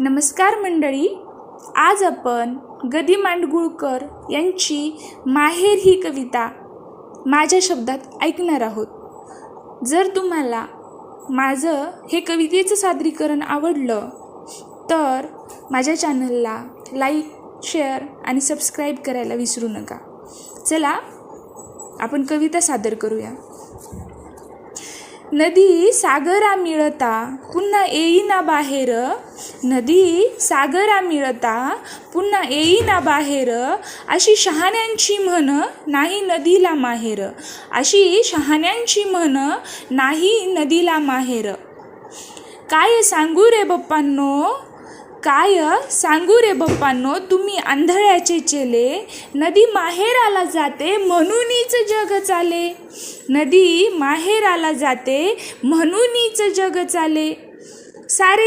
नमस्कार मंडळी. आज आपण गदी मांडगुळकर यांची माहेर ही कविता माझ्या शब्दात ऐकणार आहोत. जर तुम्हाला माझं हे कवितेचं सादरीकरण आवडलं तर माझ्या चॅनलला लाईक शेअर आणि सबस्क्राईब करायला विसरू नका. चला आपण कविता सादर करूया. नदी सागरा मिळता पुन्हा येईना बाहेर. नदी सागरा मिळता पुन्हा येईना बाहेर. अशी शहाण्यांची म्हण नाही नदीला माहेर. अशी शहाण्यांची म्हण नाही नदीला माहेर. काय सांगू रे बप्पांनो? काय सांगू रे बप्पांनो तुम्ही आंधळ्याचे चेले नदी माहेराला जाते म्हणूनच जग चाले. नदी माहेराला जाते म्हणूनच जग चाले. सारे